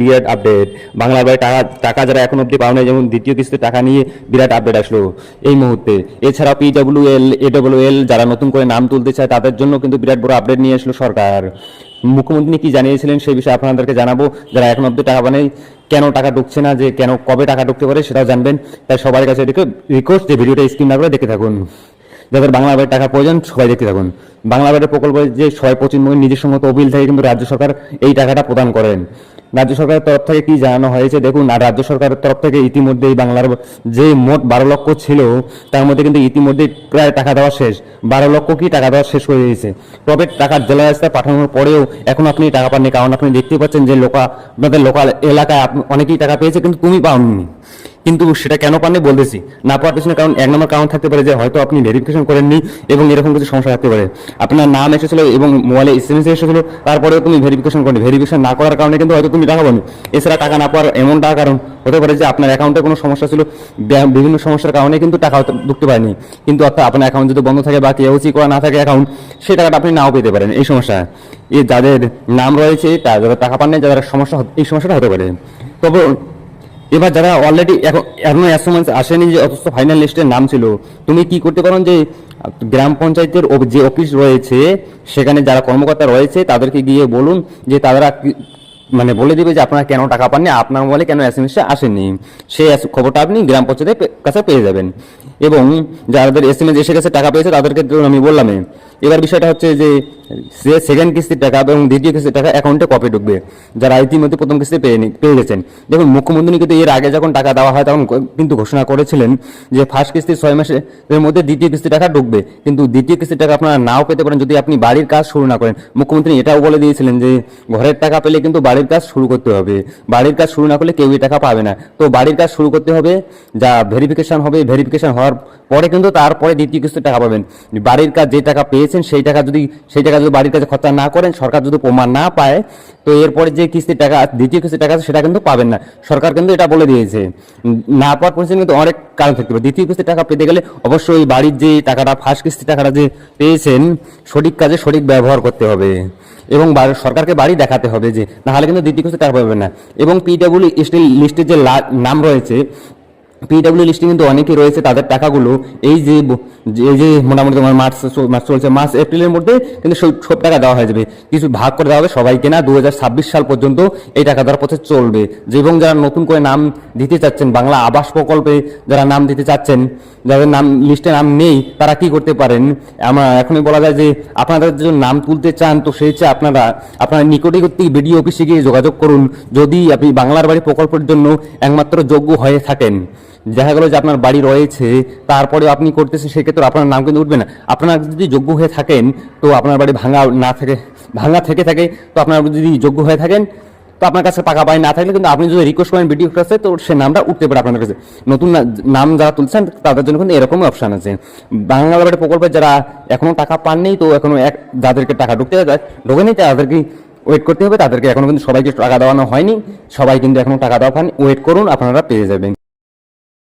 বিরাট update Bangla বাড়ি টাকা টাকা যারা এখন অব্দি পাওয়া যেমন দ্বিতীয় কিস্তির টাকা নিয়ে বিরাট আপডেট আসলো এই মুহূর্তে। এছাড়া পিডব্লিউ এল এডব্লিউ এল যারা নতুন করে নাম তুলতে চায়, তাদের জন্য কিন্তু বিরাট বড় আপডেট নিয়ে আসলো সরকার। মুখ্যমন্ত্রী কি জানিয়েছিলেন সেই বিষয়ে আপনাদেরকে জানাব। যারা এখন অব্দি টাকা পানে কেন টাকা ঢুকছে না, যে কেন, কবে টাকা ঢুকতে পারে সেটাও জানবেন। তাই সবার কাছে রিকোয়েস্ট যে ভিডিওটা স্ক্রিন না করে দেখে থাকুন। যাদের বাংলা বাড়ির টাকা প্রয়োজন, সবাই দেখতে থাকুন। বাংলা বাড়ির প্রকল্পের যে ছয় পঁচিশ পশ্চিমবঙ্গের নিজস্ব মতো অবিল থেকে কিন্তু রাজ্য সরকার এই টাকাটা প্রদান করেন। রাজ্য সরকারের তরফ থেকে কি জানানো হয়েছে? দেখুন, আর রাজ্য সরকারের তরফ থেকে ইতিমধ্যে এই বাংলার যে মোট বারো লক্ষ ছিল, তার মধ্যে কিন্তু ইতিমধ্যে প্রায় টাকা দেওয়া শেষ। বারো লক্ষ কি টাকা দেওয়া শেষ হয়ে গেছে? তবে টাকা জেলা রাস্তায় পাঠানোর পরেও এখন আপনি টাকা পাননি, কারণ আপনি দেখতে পাচ্ছেন যে লোকা আপনাদের লোকাল এলাকায় অনেকেই টাকা পেয়েছে, কিন্তু তুমি পাওনি। কিন্তু সেটা কেন পাননি বলতেছি। না পাওয়ার পিছনে কারণ এক নম্বর কারণ থাকতে পারে যে হয়তো আপনি ভেরিফিকেশন করেননি এবং এরকম কিছু সমস্যা থাকতে পারে। আপনার নাম এসেছিল এবং মোবাইলে এস এম এস এসেছিল, তারপরেও তুমি ভেরিফিকেশন করেনি। ভেরিফিকেশন না করার কারণে কিন্তু হয়তো তুমি টাকা পাবে এছাড়া টাকা না পাওয়ার এমনটা কারণ হতে পারে যে আপনার অ্যাকাউন্টে কোনো সমস্যা ছিল বিভিন্ন সমস্যার কারণে কিন্তু টাকা ঢুকতে পারেনি। কিন্তু অর্থাৎ আপনার অ্যাকাউন্ট যদি বন্ধ থাকে বা কেওসি করা না থাকে অ্যাকাউন্ট সেই টাকাটা আপনি নাও পেতে পারেন। এই সমস্যা। এ যাদের নাম রয়েছে যারা টাকা পান নাই যাদের সমস্যা এই সমস্যাটা হতে পারে। তবে এবার যারা অলরেডি এখন, এখনও অ্যাসমেন্স আসেনি যে অথচ ফাইনাল লিস্টের নাম ছিল, তুমি কি করতে পারো যে, গ্রাম পঞ্চায়েতের যে অফিস রয়েছে, সেখানে যারা কর্মকর্তা রয়েছে, তাদেরকে গিয়ে বলুন যে তারা মানে বলে দিবে যে আপনারা কেন টাকা পাননি, আপনার মোবাইলে কেন আসেনি। সেই এস- খবরটা আপনি গ্রাম পঞ্চায়েতের কাছে পেয়ে যাবেন। এবং যাদের এসএমএস এসে গেছে, টাকা পেয়েছে, তাদেরকে আমি বললামই। এবার বিষয়টা হচ্ছে যে সে সেকেন্ড কিস্তির টাকা এবং দ্বিতীয় কিস্তির টাকা অ্যাকাউন্টে কপি ঢুকবে। যারা ইতিমধ্যে প্রথম কিস্তি পেয়ে পেয়ে গেছেন। দেখুন, মুখ্যমন্ত্রী কিন্তু এর আগে যখন টাকা দেওয়া হয়, তখন কিন্তু ঘোষণা করেছিলেন যে ফার্স্ট কিস্তি ছয় মাসের মধ্যে দ্বিতীয় কিস্তি টাকা ঢুকবে। কিন্তু দ্বিতীয় কিস্তির টাকা আপনারা নাও পেতে পারেন যদি আপনি বাড়ির কাজ শুরু না করেন। মুখ্যমন্ত্রী এটাও বলে দিয়েছিলেন যে, ঘরের টাকা পেলে কিন্তু বাড়ির কাজ শুরু করতে হবে। বাড়ির কাজ শুরু না করলে কেউই টাকা পাবে না। তো বাড়ির কাজ শুরু করতে হবে, যা ভেরিফিকেশন হবে ভেরিফিকেশন হওয়ার পরে কিন্তু তারপরে দ্বিতীয় কিস্তির টাকা পাবেন। বাড়ির কাজ যে টাকা পেয়েছেন, সেই টাকা যদি সেই টাকা যদি বাড়ির কাজে খরচা না করেন, সরকার যদি প্রমাণ না পায়, তো এরপরে যে কিস্তির টাকা, দ্বিতীয় কিস্তির টাকা আছে, সেটা কিন্তু পাবেন না। সরকার কিন্তু এটা বলে দিয়েছে। না পাওয়ার পরিস্থিতি কিন্তু অনেক কারণ থাকতে পারে। দ্বিতীয় কিস্তির টাকা পেতে গেলে অবশ্যই বাড়ির যে টাকাটা ফার্স্ট কিস্তির টাকাটা যে পেয়েছেন, সঠিক কাজে সঠিক ব্যবহার করতে হবে। এবং সরকারকে বাড়ি দেখাতে হবে যে নাহলে কিন্তু দ্বিতীয় কিস্তি টাকা পাবেন না। এবং পিডাব্লিউ স্টিল লিস্টের যে নাম রয়েছে পিডব্লিউ লিস্টে কিন্তু অনেকেই রয়েছে তাদের টাকাগুলো। এই যে এই যে মোটামুটি তোমার মার্চ মার্চ চলছে, মার্চ এপ্রিলের মধ্যে কিন্তু সব টাকা দেওয়া হয়ে যাবে। কিছু ভাগ করে দেওয়া হবে সবাইকে না দু হাজার ছাব্বিশ সাল পর্যন্ত এই টাকা দেওয়ার পথে চলবে। এবং যারা নতুন করে নাম দিতে চাচ্ছেন, বাংলা আবাস প্রকল্পে যারা নাম দিতে চাচ্ছেন, যাদের নাম লিস্টে নাম নেই, তারা কি করতে পারেন? আমরা এখনই বলা যায় যে আপনাদের যদি নাম তুলতে চান, তো সেই চেয়ে আপনারা, আপনার নিকটবর্তী বিডিও অফিসে গিয়ে যোগাযোগ করুন। যদি আপনি বাংলার বাড়ি প্রকল্পের জন্য একমাত্র যোগ্য হয়ে থাকেন। দেখা গেল যে আপনার বাড়ি রয়েছে তারপরে আপনি করতেছেন, সেক্ষেত্রে আপনার নাম কিন্তু উঠবে না। আপনার যদি যোগ্য হয়ে থাকেন, তো আপনার বাড়ি ভাঙা না থাকে, ভাঙা থেকে থাকে, তো আপনার যদি যোগ্য হয়ে থাকেন, তো আপনার কাছে পাকা বাড়ি না থাকলে কিন্তু আপনি যদি রিকোয়েস্ট করেন বিডিও কাছে তো সে নামটা উঠতে পারে আপনার কাছে। নতুন নাম যারা তুলছেন, তাদের জন্য কিন্তু এরকমই অপশন আছে। বাংলা বাড়ি প্রকল্পে যারা এখনও টাকা পাননি, তো এখনও এক, যাদেরকে টাকা ঢুকতে ঢোকেনি তাদেরকে ওয়েট করতে হবে। তাদেরকে এখনও কিন্তু সবাইকে টাকা দেওয়ানো হয়নি। সবাই কিন্তু এখনও টাকা দেওয়া পান ওয়েট করুন, আপনারা পেয়ে যাবেন।